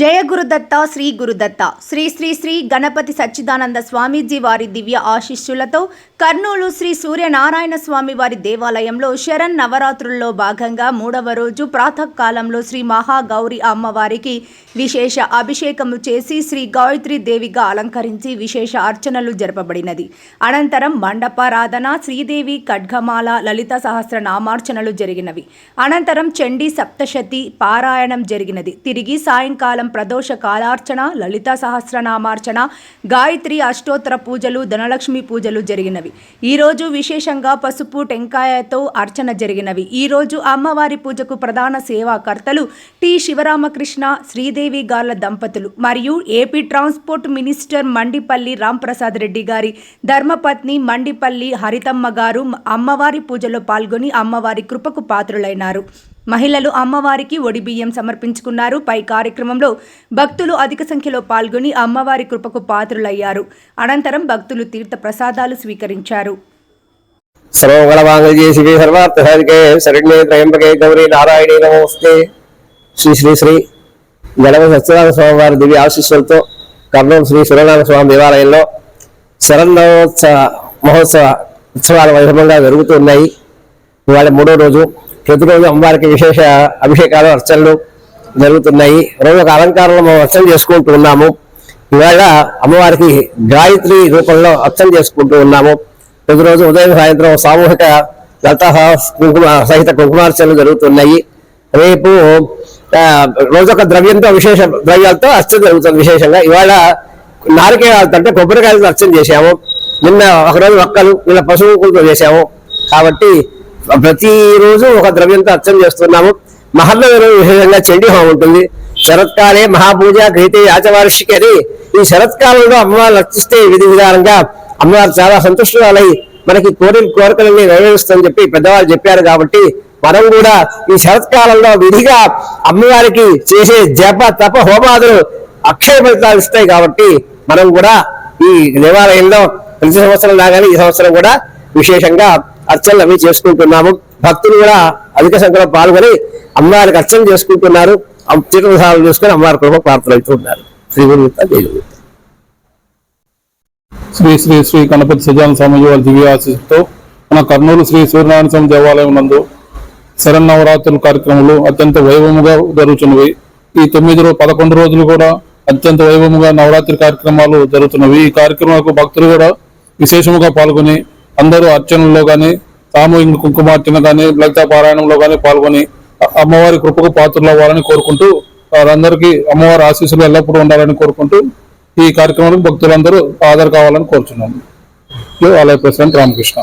జయ గురుదత్త శ్రీ గురుదత్త. శ్రీ శ్రీ శ్రీ గణపతి సచ్చిదానంద స్వామీజీ వారి దివ్య ఆశిష్యులతో కర్నూలు శ్రీ సూర్యనారాయణ స్వామి వారి దేవాలయంలో శరణ్ నవరాత్రుల్లో భాగంగా మూడవ రోజు ప్రాతకాలంలో శ్రీ మహాగౌరి అమ్మవారికి విశేష అభిషేకము చేసి శ్రీ గాయత్రి దేవిగా అలంకరించి విశేష అర్చనలు జరపబడినది. అనంతరం మండపారాధన శ్రీదేవి ఖడ్గమాల లలిత సహస్ర నామార్చనలు జరిగినవి. అనంతరం చండీ సప్తశతి పారాయణం జరిగినది. తిరిగి సాయంకాలం ప్రదోష కాలార్చన లలిత సహస్రనామార్చన గాయత్రి అష్టోత్తర పూజలు ధనలక్ష్మి పూజలు జరిగినవి. ఈ రోజు విశేషంగా పసుపు టెంకాయతో అర్చన జరిగినవి. ఈ రోజు అమ్మవారి పూజకు ప్రధాన సేవాకర్తలు టి. శివరామకృష్ణ శ్రీదేవి గార్ల దంపతులు మరియు AP transport minister Mandipalli Ramprasad Reddy గారి ధర్మపత్ని మండిపల్లి హరితమ్మ గారు అమ్మవారి పూజలో పాల్గొని అమ్మవారి కృపకు పాత్రులైనారు. మహిళలు అమ్మవారికి ఒడి బియ్యం సమర్పించుకున్నారు. పై కార్యక్రమంలో భక్తులు అధిక సంఖ్యలో పాల్గొని అమ్మవారి కృపకు పాత్రులయ్యారు. అనంతరం భక్తులు తీర్థ ప్రసాదాలు స్వీకరించారు. సర్వమంగళమాంగళ్యే శివే సర్వార్థసాధికే శరణ్యే త్రయంబకే గౌరీ నారాయణీ నమస్తే. శ్రీ శ్రీ శ్రీ గణపతి సత్యనారాయణ స్వామి వారి దివ్య ఆశీస్సులతో కర్నూలు శ్రీ సూర్యనారాయణ స్వామి దేవాలయంలో శరణోత్సవ మహోత్సవ ఉత్సవాలు వైభవంగా జరుగుతున్నాయి ఇవాళ మూడో రోజు ప్రతిరోజు అమ్మవారికి విశేష అభిషేకాలు అర్చనలు జరుగుతున్నాయి. రోజు ఒక అలంకారంలో మనం అర్చన చేసుకుంటూ ఉన్నాము. ఇవాళ అమ్మవారికి గాయత్రి రూపంలో అర్చన చేసుకుంటూ ఉన్నాము. ప్రతిరోజు ఉదయం సాయంత్రం సామూహిక లతా కుంకుమ సహిత కుంకుమార్చనలు జరుగుతున్నాయి. రేపు రోజొక ద్రవ్యంతో విశేష ద్రవ్యాలతో అర్చన జరుగుతుంది విశేషంగా. ఇవాళ నారికేయాలతో అంటే కొబ్బరికాయలతో అర్చన చేశాము. నిన్న ఒకరోజు ఒక్కలు నిన్న పశువులతో చేశాము. కాబట్టి ప్రతిరోజు ఒక ద్రవ్యంతో అర్చన చేస్తున్నాము. మహర్ణవేరు విధంగా చండీ హోమం ఉంటుంది. శరత్కాలే మహాపూజ క్రీతే ఆచవార్షికి అని ఈ శరత్కాలంలో అమ్మవారు అర్చిస్తే విధి విధానంగా అమ్మవారు చాలా సంతుష్టురాలై మనకి కోరిక కోరికలన్నీ నెరవేరుస్తుందని చెప్పి పెద్దవాళ్ళు చెప్పారు కాబట్టి మనం కూడా ఈ శరత్కాలంలో విధిగా అమ్మవారికి చేసే జప తప హోమాదులు అక్షయ ఫలితాలు ఇస్తాయి కాబట్టి మనం కూడా ఈ దేవాలయంలో ప్రతి సంవత్సరం లాగానే ఈ సంవత్సరం కూడా విశేషంగా అర్చనలు అవి చేసుకుంటున్నాము. భక్తులు కూడా అధిక సంఖ్యలో పాల్గొని అమ్మవారికి అర్చన చేసుకుంటున్నారు. చిత్రసాలు చేసుకుని అమ్మవారి కృప ప్రార్థనవుతున్నారు శ్రీ గురువుత శ్రీ శ్రీ శ్రీ గణపతి సజాన స్వామి వారి దివ్య ఆశీస్సుతో మన కర్నూలు శ్రీ సూర్యనారాయణ స్వామి దేవాలయం నందు శరన్నవరాత్రుల కార్యక్రమాలు అత్యంత వైభవముగా జరుగుతున్నవి. ఈ తొమ్మిది రోజు పదకొండు రోజులు కూడా అత్యంత వైభవముగా నవరాత్రి కార్యక్రమాలు జరుగుతున్నవి. ఈ కార్యక్రమాలకు భక్తులు కూడా విశేషముగా పాల్గొని అందరూ అర్చనలో గాని సామూహిక కుంకుమార్చన కానీ లలిత పారాయణంలో కానీ పాల్గొని అమ్మవారి కృపకు పాత్రలు అవ్వాలని కోరుకుంటూ వారందరికీ అమ్మవారి ఆశీస్సులు ఎల్లప్పుడూ ఉండాలని కోరుకుంటూ ఈ కార్యక్రమానికి భక్తులందరూ హాజరు కావాలని కోరుచున్నాను ఆలయ ప్రెసిడెంట్ రామకృష్ణ.